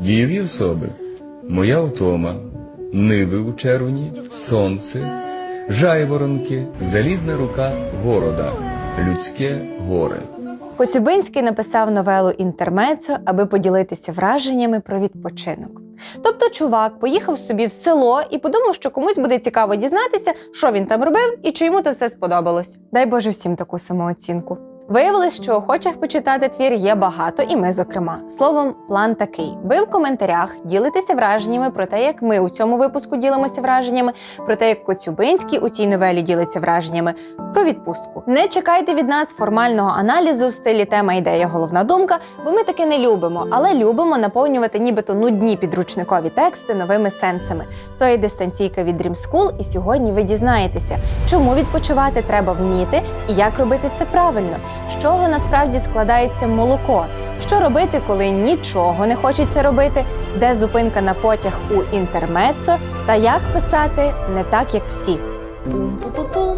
Дієві особи. Моя втома, ниви у червні, сонце, жайворонки, залізна рука города, людське горе. Коцюбинський написав новелу Інтермецо, аби поділитися враженнями про відпочинок. Тобто, чувак поїхав собі в село і подумав, що комусь буде цікаво дізнатися, що він там робив і чи йому то все сподобалось. Дай Боже всім таку самооцінку. Виявилось, що охочих почитати твір є багато, і ми, зокрема. Словом, план такий: ви в коментарях ділитеся враженнями про те, як ми у цьому випуску ділимося враженнями, про те, як Коцюбинський у цій новелі ділиться враженнями про відпустку. Не чекайте від нас формального аналізу в стилі тема ідея, головна думка, бо ми таке не любимо, але любимо наповнювати нібито нудні підручникові тексти новими сенсами. То є дистанційка від Dream School, і сьогодні ви дізнаєтеся, чому відпочивати треба вміти і як робити це правильно, з чого насправді складається молоко, що робити, коли нічого не хочеться робити, де зупинка на потяг у інтермецо, та як писати не так, як всі. Пум-пу-пу-пум.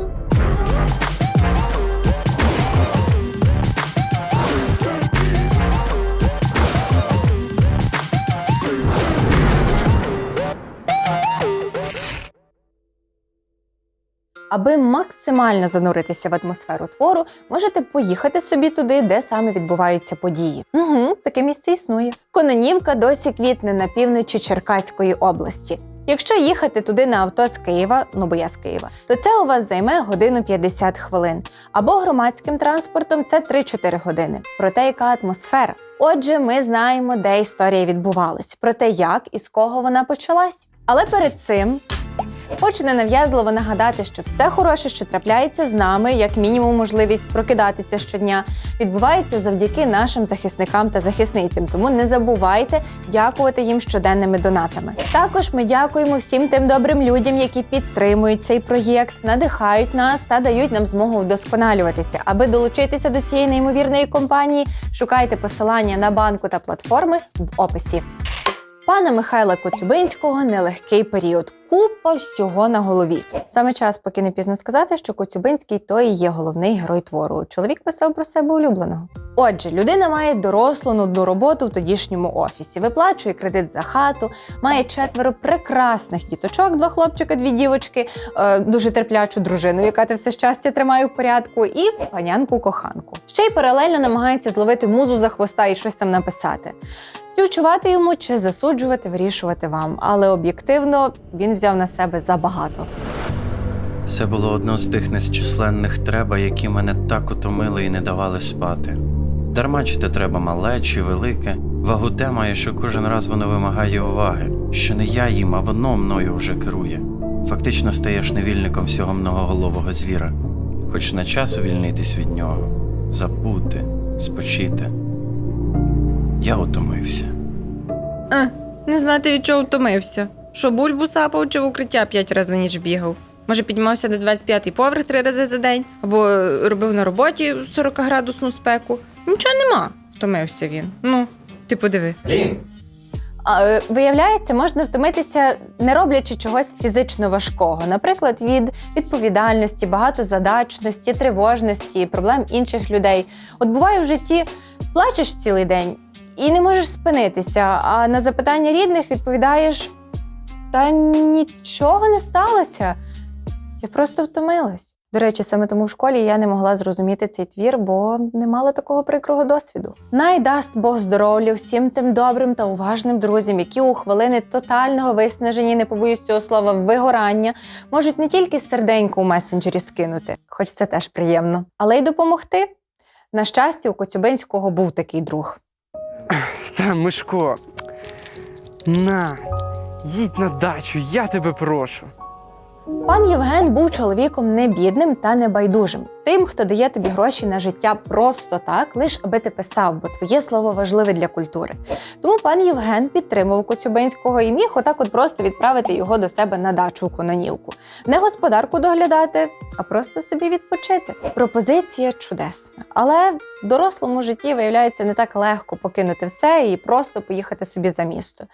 Аби максимально зануритися в атмосферу твору, можете поїхати собі туди, де саме відбуваються події. Угу, таке місце існує. Кононівка досі квітне на півночі Черкаської області. Якщо їхати туди на авто з Києва, ну бо я з Києва, то це у вас займе годину 50 хвилин. Або громадським транспортом це 3-4 години. Проте яка атмосфера? Отже, ми знаємо, де історія відбувалась, про те, як і з кого вона почалась. Але перед цим Хочу ненав'язливо нагадати, що все хороше, що трапляється з нами, як мінімум можливість прокидатися щодня, відбувається завдяки нашим захисникам та захисницям. Тому не забувайте дякувати їм щоденними донатами. Також ми дякуємо всім тим добрим людям, які підтримують цей проєкт, надихають нас та дають нам змогу вдосконалюватися. Аби долучитися до цієї неймовірної компанії, шукайте посилання на банку та платформи в описі. Пана Михайла Коцюбинського нелегкий період. Купа всього на голові. Саме час, поки не пізно сказати, що Коцюбинський то і є головний герой твору. Чоловік писав про себе улюбленого. Отже, людина має дорослу нудну роботу в тодішньому офісі, виплачує кредит за хату, має четверо прекрасних діточок, два хлопчика, дві дівочки, е, дуже терплячу дружину, яка те все щастя тримає в порядку, і панянку-коханку. Ще й паралельно намагається зловити музу за хвоста і щось там написати. Співчувати йому чи засуджувати, вирішувати вам. Але об'єктивно він взяв на себе забагато. Це було одно з тих незчисленних треба, які мене так утомили і не давали спати. Дарма чи те треба мале чи велике, вагу те має, що кожен раз воно вимагає уваги, що не я їм, а воно мною вже керує. Фактично стаєш невільником всього многоголового звіра, хоч на час увільнитись від нього, забути, спочити. Я утомився. Е, не знати від чого втомився. Що бульбу сапав чи в укриття п'ять разів на ніч бігав. Може, піднімався на 25-й поверх три рази за день, або е, робив на роботі 40-градусну спеку. Нічого нема. Втомився він. Ну, ти подиви. А, е, Виявляється, можна втомитися, не роблячи чогось фізично важкого, наприклад, від відповідальності, багатозадачності, тривожності, проблем інших людей. От буває в житті, плачеш цілий день і не можеш спинитися, а на запитання рідних відповідаєш: та нічого не сталося. Я просто втомилась. До речі, саме тому в школі я не могла зрозуміти цей твір, бо не мала такого прикрого досвіду. Най дасть Бог здоров'я всім тим добрим та уважним друзям, які у хвилини тотального виснаження, не побоюсь цього слова, вигорання, можуть не тільки серденько у месенджері скинути, хоч це теж приємно, але й допомогти. На щастя, у Коцюбинського був такий друг. Та, Мишко, на, їдь на дачу, я тебе прошу. Пан Євген був чоловіком не бідним та не байдужим, тим, хто дає тобі гроші на життя просто так, лиш аби ти писав, бо твоє слово важливе для культури. Тому пан Євген підтримував Коцюбинського і міг отак от просто відправити його до себе на дачу Кононівку. Не господарку доглядати, а просто собі відпочити. Пропозиція чудесна, але в дорослому житті виявляється не так легко покинути все і просто поїхати собі за місто.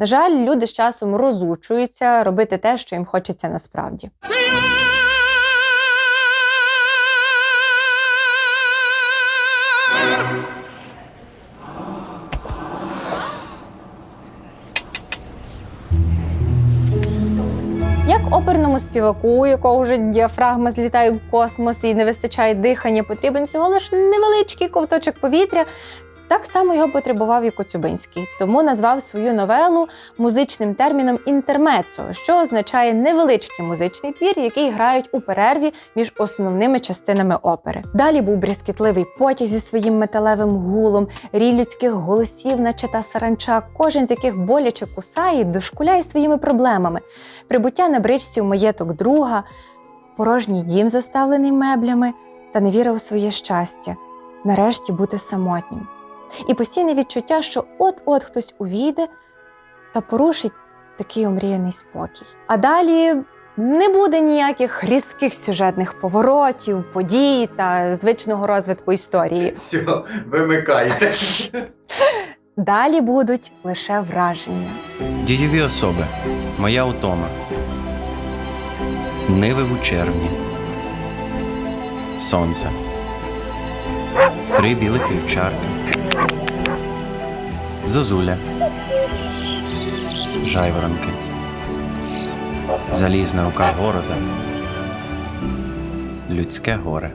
На жаль, люди з часом розучуються робити те, що їм хочеться насправді. Як оперному співаку, у якого вже діафрагма злітає в космос і не вистачає дихання, потрібен всього лиш невеличкий ковточок повітря, так само його потребував і Коцюбинський, тому назвав свою новелу музичним терміном інтермецо, що означає невеличкий музичний твір, який грають у перерві між основними частинами опери. Далі був брязкітливий потяг зі своїм металевим гулом, рій людських голосів, наче та саранча, кожен з яких боляче кусає дошкуляє своїми проблемами. Прибуття на бричці у маєток друга, порожній дім, заставлений меблями, та невіра у своє щастя, нарешті бути самотнім. І постійне відчуття, що от-от хтось увійде та порушить такий омріяний спокій. А далі не буде ніяких різких сюжетних поворотів, подій та звичного розвитку історії. Все, вимикайте. Далі будуть лише враження. Дієві особи. Моя утома. Ниви у червні. Сонце. Три білих вівчарки. Зозуля. Жайворонки. Залізна рука города. Людське горе.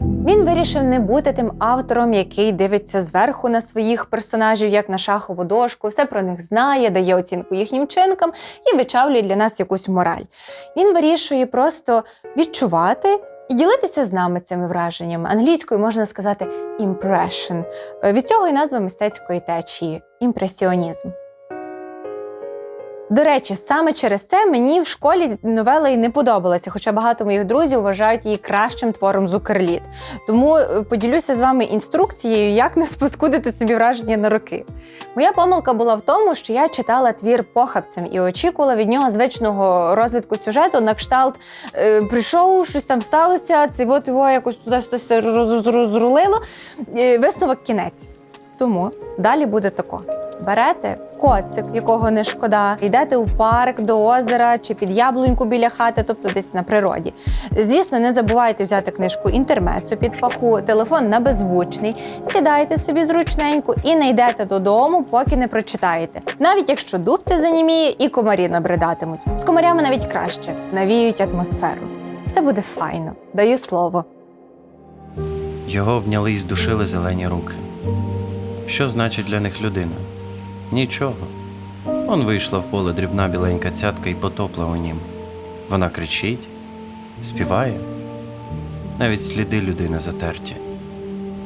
Він вирішив не бути тим автором, який дивиться зверху на своїх персонажів, як на шахову дошку, все про них знає, дає оцінку їхнім вчинкам і вичавлює для нас якусь мораль. Він вирішує просто відчувати. І ділитися з нами цими враженнями англійською можна сказати impression. Е, Від цього і назва мистецької течії імпресіонізм. До речі, саме через це мені в школі новела і не подобалася, хоча багато моїх друзів вважають її кращим твором Зукерліт. Тому е, поділюся з вами інструкцією, як не спаскудити собі враження на роки. Моя помилка була в тому, що я читала твір похабцем і очікувала від нього звичного розвитку сюжету на кшталт е, прийшов, щось там сталося, це от його якось туди роз- розрулило. Е, висновок кінець. Тому далі буде тако. Берете коцик, якого не шкода, йдете в парк до озера чи під яблуньку біля хати, тобто десь на природі. Звісно, не забувайте взяти книжку інтермецо під паху, телефон на беззвучний, сідайте собі зручненько і не йдете додому, поки не прочитаєте. Навіть якщо дубця заніміє і комарі набридатимуть. З комарями навіть краще навіють атмосферу. Це буде файно, даю слово. Його обняли і здушили зелені руки. Що значить для них людина? Нічого. Он вийшла в поле дрібна біленька цятка і потопла у нім. Вона кричить, співає, навіть сліди людини затерті.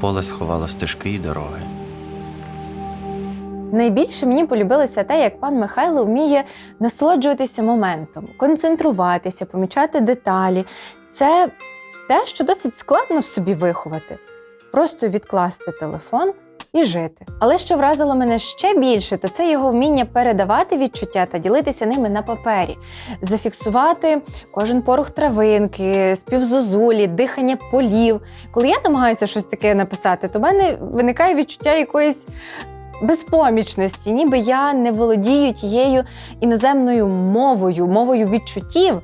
Поле сховало стежки й дороги. Найбільше мені полюбилося те, як пан Михайло вміє насолоджуватися моментом, концентруватися, помічати деталі. Це те, що досить складно в собі виховати. Просто відкласти телефон і жити. Але що вразило мене ще більше, то це його вміння передавати відчуття та ділитися ними на папері, зафіксувати кожен порух травинки, співзозулі, дихання полів. Коли я намагаюся щось таке написати, то в мене виникає відчуття якоїсь безпомічності, ніби я не володію тією іноземною мовою, мовою відчуттів,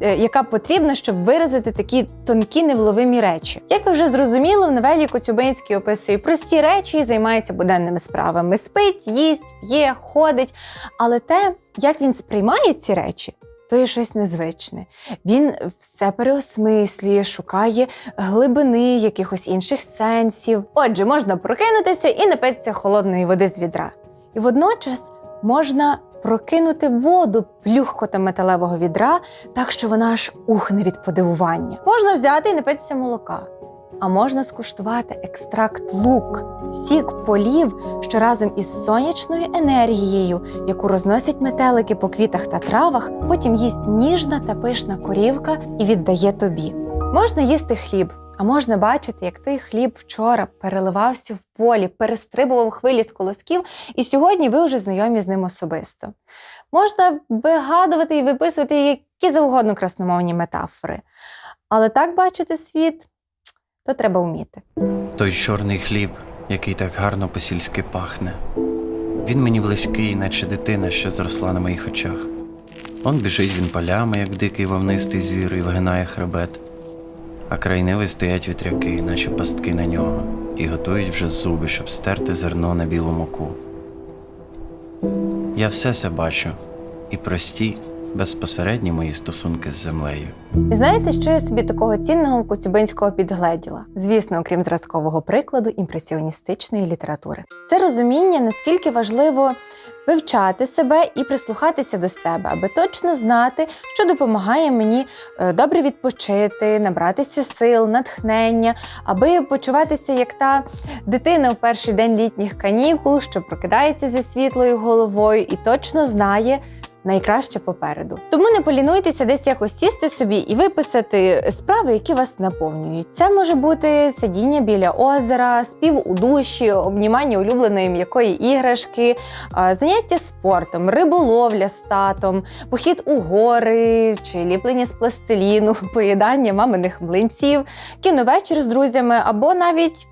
е, яка потрібна, щоб виразити такі тонкі невловимі речі. Як ви вже зрозуміли, в новелі Коцюбинський описує прості речі і займається буденними справами: спить, їсть, п'є, ходить. Але те, як він сприймає ці речі. То є щось незвичне. Він все переосмислює, шукає глибини якихось інших сенсів. Отже, можна прокинутися і напитися холодної води з відра. І водночас можна прокинути воду плюхкотом металевого відра, так що вона аж ухне від подивування. Можна взяти і напитися молока. А можна скуштувати екстракт лук, сік полів, що разом із сонячною енергією, яку розносять метелики по квітах та травах, потім їсть ніжна та пишна корівка і віддає тобі. Можна їсти хліб, а можна бачити, як той хліб вчора переливався в полі, перестрибував хвилі з колосків, і сьогодні ви вже знайомі з ним особисто. Можна вигадувати і виписувати які завгодно красномовні метафори. Але так бачити світ то треба вміти. Той чорний хліб, який так гарно по-сільськи пахне. Він мені близький, наче дитина, що зросла на моїх очах. Он біжить він полями, як дикий вовнистий звір, і вигинає хребет. А край ниви стоять вітряки, наче пастки на нього, і готують вже зуби, щоб стерти зерно на білу муку. Я все це бачу, і прості, безпосередні мої стосунки з землею. І знаєте, що я собі такого цінного Коцюбинського підгледіла? Звісно, окрім зразкового прикладу імпресіоністичної літератури. Це розуміння, наскільки важливо вивчати себе і прислухатися до себе, аби точно знати, що допомагає мені е, добре відпочити, набратися сил, натхнення, аби почуватися як та дитина в перший день літніх канікул, що прокидається зі світлою головою і точно знає, найкраще попереду. Тому не полінуйтеся десь якось сісти собі і виписати справи, які вас наповнюють. Це може бути сидіння біля озера, спів у душі, обнімання улюбленої м'якої іграшки, заняття спортом, риболовля з татом, похід у гори чи ліплення з пластиліну, поїдання маминих млинців, кіновечір з друзями або навіть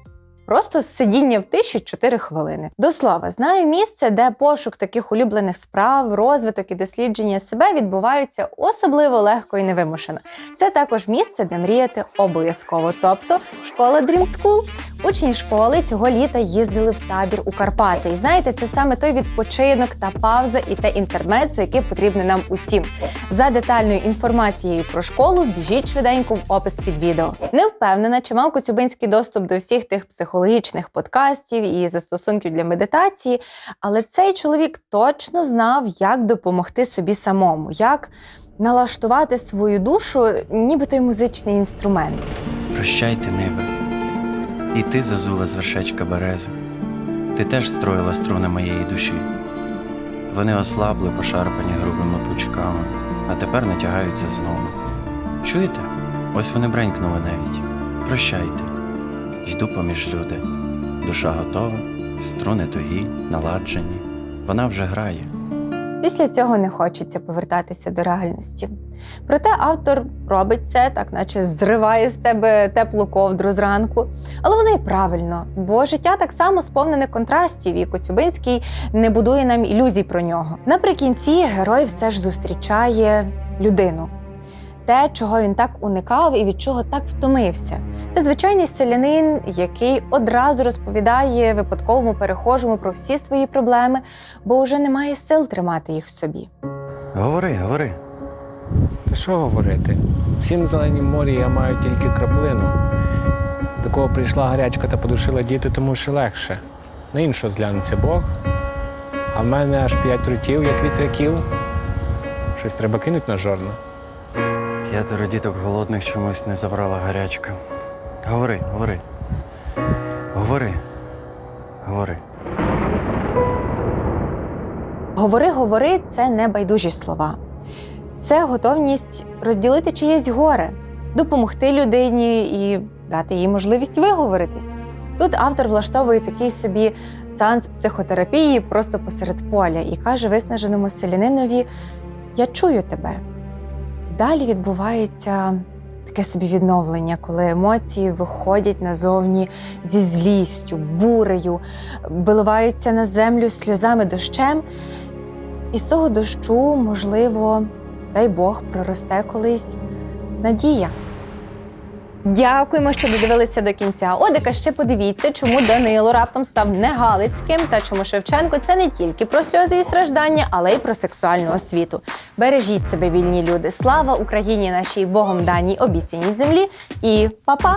Просто сидіння в тиші 4 хвилини. До слова, знаю місце, де пошук таких улюблених справ, розвиток і дослідження себе відбуваються особливо легко і невимушено. Це також місце, де мріяти обов'язково, тобто школа Dream School. Учні школи цього літа їздили в табір у Карпати. І знаєте, це саме той відпочинок та пауза і те інтермецо, яке потрібне нам усім. За детальною інформацією про школу біжіть швиденько в опис під відео. Не впевнена, чи мав Коцюбинський доступ до всіх тих психологічних подкастів і застосунків для медитації, але цей чоловік точно знав, як допомогти собі самому, як налаштувати свою душу, ніби той музичний інструмент. Прощайте, ниви. І ти, зазула з вершечка берези. Ти теж строїла струни моєї душі. Вони ослабли, пошарпані грубими пучками, а тепер натягаються знову. Чуєте? Ось вони бренькнули навіть. Прощайте. Йду поміж люди. Душа готова, струни тугі, наладжені. Вона вже грає. Після цього не хочеться повертатися до реальності. Проте автор робить це, так наче зриває з тебе теплу ковдру зранку. Але воно і правильно, бо життя так само сповнене контрастів, і Коцюбинський не будує нам ілюзій про нього. Наприкінці герой все ж зустрічає людину. Те, чого він так уникав і від чого так втомився. Це звичайний селянин, який одразу розповідає випадковому перехожому про всі свої проблеми, бо вже немає сил тримати їх в собі. Говори, говори. Та що говорити? Всім зеленім морі я маю тільки краплину. До кого прийшла гарячка та подушила діти, тому ще легше. На іншого зглянеться Бог. А в мене аж п'ять рутів, як вітряків. Щось треба кинуть на жорно. П'ятеро діток голодних чомусь не забрала гарячка. Говори, говори. Говори. Говори. Говори, говори це не байдужі слова. Це готовність розділити чиєсь горе, допомогти людині і дати їй можливість виговоритись. Тут автор влаштовує такий собі сеанс психотерапії просто посеред поля і каже виснаженому селянинові: Я чую тебе. Далі відбувається таке собі відновлення, коли емоції виходять назовні зі злістю, бурею, виливаються на землю сльозами дощем. І з того дощу, можливо, дай Бог, проросте колись надія. Дякуємо, що додивилися до кінця. Одика ще подивіться, чому Данило раптом став не Галицьким та чому Шевченко це не тільки про сльози і страждання, але й про сексуальну освіту. Бережіть себе, вільні люди. Слава Україні, нашій Богом даній обіцяній землі. І па-па!